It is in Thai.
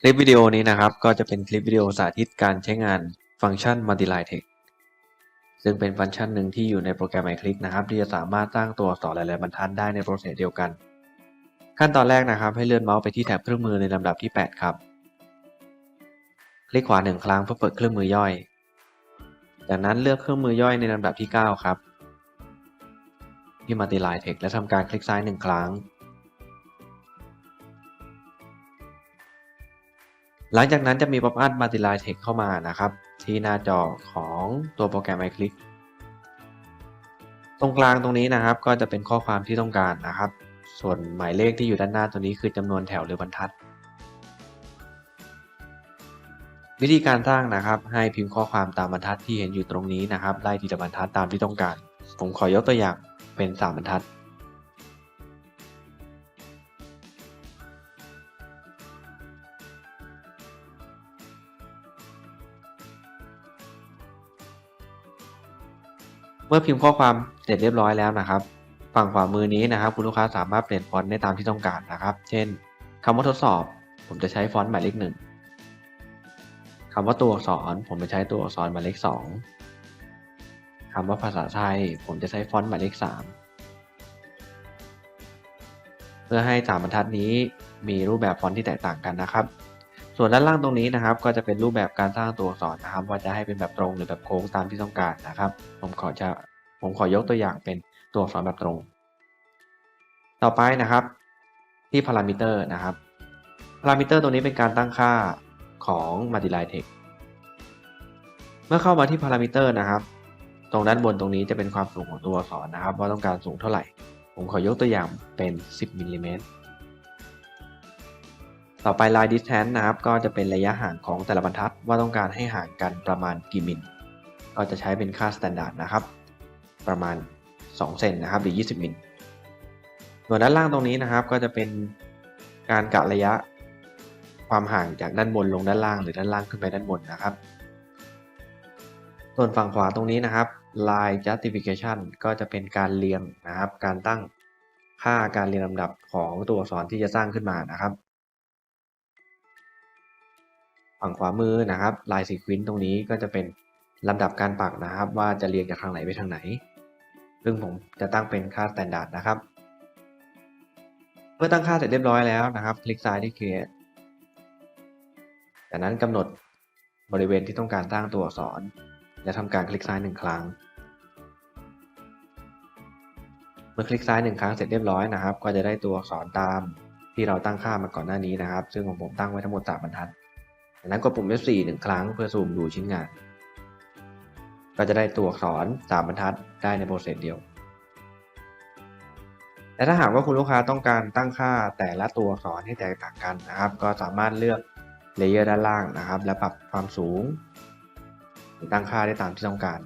คลิปวิดีโอนี้นะครับ ก็จะเป็นคลิปวิดีโอสาธิตการใช้งานฟังก์ชัน Multiline Text ซึ่งเป็นฟังก์ชันหนึ่งที่อยู่ในโปรแกรม iClick นะครับ ที่จะสามารถสร้างตัวอักษรหลายๆบรรทัดได้ในโปรเซสเดียวกัน ขั้นตอนแรกนะครับ ให้เลื่อนเมาส์ไปที่แท็บเครื่องมือในลำดับที่ 8 ครับ คลิกขวาหนึ่งครั้งเพื่อเปิดเครื่องมือย่อย จากนั้นเลือกเครื่องมือย่อยในลำดับที่ 9 ครับที่ Multiline Text และทำการคลิกซ้ายหนึ่งครั้ง หลังจากนั้นจะมีป๊อปอัพ Multiline Text เข้ามานะครับ ที่หน้าจอของตัวโปรแกรม iClick ตรงกลางตรงนี้นะครับ ก็จะเป็นข้อความที่ต้องการนะครับ ส่วนหมายเลขที่อยู่ด้านหน้าตัวนี้คือจำนวนแถวหรือบรรทัด วิธีการสร้างนะครับ ให้พิมพ์ข้อความตามบรรทัดที่เห็นอยู่ตรงนี้นะครับไล่ทีละบรรทัดตามที่ต้องการ ผมขอยกตัวอย่างเป็นสามบรรทัด เมื่อพิมพ์ข้อความเสร็จเรียบร้อยแล้วนะครับ ฝั่งขวามือนี้นะครับ คุณลูกค้าสามารถเปลี่ยนฟอนต์ได้ตามที่ต้องการนะครับ เช่นคำว่าทดสอบ ผมจะใช้ฟอนต์หมายเลขหนึ่งคำว่าตัวอักษรผมจะใช้ตัวอักษรหมายเลขสองคำว่าภาษาไทยผมจะใช้ฟอนต์หมายเลขสามเพื่อให้สามบรรทัดนี้มีรูปแบบฟอนต์ที่แตกต่างกันนะครับ ส่วนด้านล่างตรงนี้นะครับ ก็จะเป็นรูปแบบการสร้างตัวอักษรนะครับ ว่าจะให้เป็นแบบตรงหรือแบบโค้งตามที่ต้องการนะครับ ผมขอจะผมขอยกตัวอย่างเป็นตัวอักษรแบบตรง ต่อไปนะครับ ที่พารามิเตอร์นะครับพารามิเตอร์ตัวนี้เป็นการตั้งค่าของ Multiline Text เมื่อเข้ามาที่พารามิเตอร์นะครับ ตรงด้านบนตรงนี้จะเป็นความสูงของตัวอักษรนะครับ ว่าต้องการสูงเท่าไหร่ ผมขอยกตัวอย่างเป็น 10มิลลิเมตร ต่อไป line distance นะครับ ก็จะเป็นระยะห่างของแต่ละบรรทัดว่าต้องการให้ห่างกันประมาณกี่มิล ก็จะใช้เป็นค่า standard นะครับ ประมาณ 2 เซนนะครับหรือ 20 มิลส่วนด้านล่างตรงนี้นะครับ ก็จะเป็นการกะระยะความห่างจากด้านบนลงด้านล่างหรือด้านล่างขึ้นไปด้านบนนะครับ ส่วนฝั่งขวาตรงนี้นะครับ line justification ก็จะเป็นการเรียงนะครับ การตั้งค่าการเรียงลำดับของตัวอักษรที่จะสร้างขึ้นมานะครับ ฝั่งขวามือนะครับ line sequence ตรงนี้ก็จะเป็นลำดับการปักนะครับ ว่าจะเรียงจากทางไหนไปทางไหน ซึ่งผมจะตั้งเป็นค่า standard นะครับ เมื่อตั้งค่าเสร็จเรียบร้อยแล้วนะครับ คลิกซ้ายที่ create จากนั้นกำหนดบริเวณที่ต้องการตั้งตัวอักษร และทำการคลิกซ้ายหนึ่งครั้ง เมื่อคลิกซ้ายหนึ่งครั้งเสร็จเรียบร้อยนะครับ ก็จะได้ตัวอักษรตามที่เราตั้งค่ามาก่อนหน้านี้นะครับ ซึ่งของผมตั้งไว้ทั้งหมด3บรรทัด จากนั้นกดปุ่ม F4 หนึ่งครั้งเพื่อซูมดูชิ้นงาน ก็จะได้ตัวอักษร3บรรทัดได้ในโปรเซสเดียวแต่ถ้าหากว่าคุณลูกค้าต้องการตั้งค่าแต่ละตัวอักษรให้แตกต่างกันนะครับ ก็สามารถเลือกเลเยอร์ด้านล่างนะครับ และปรับความสูงหรือตั้งค่าได้ตามที่ต้องการ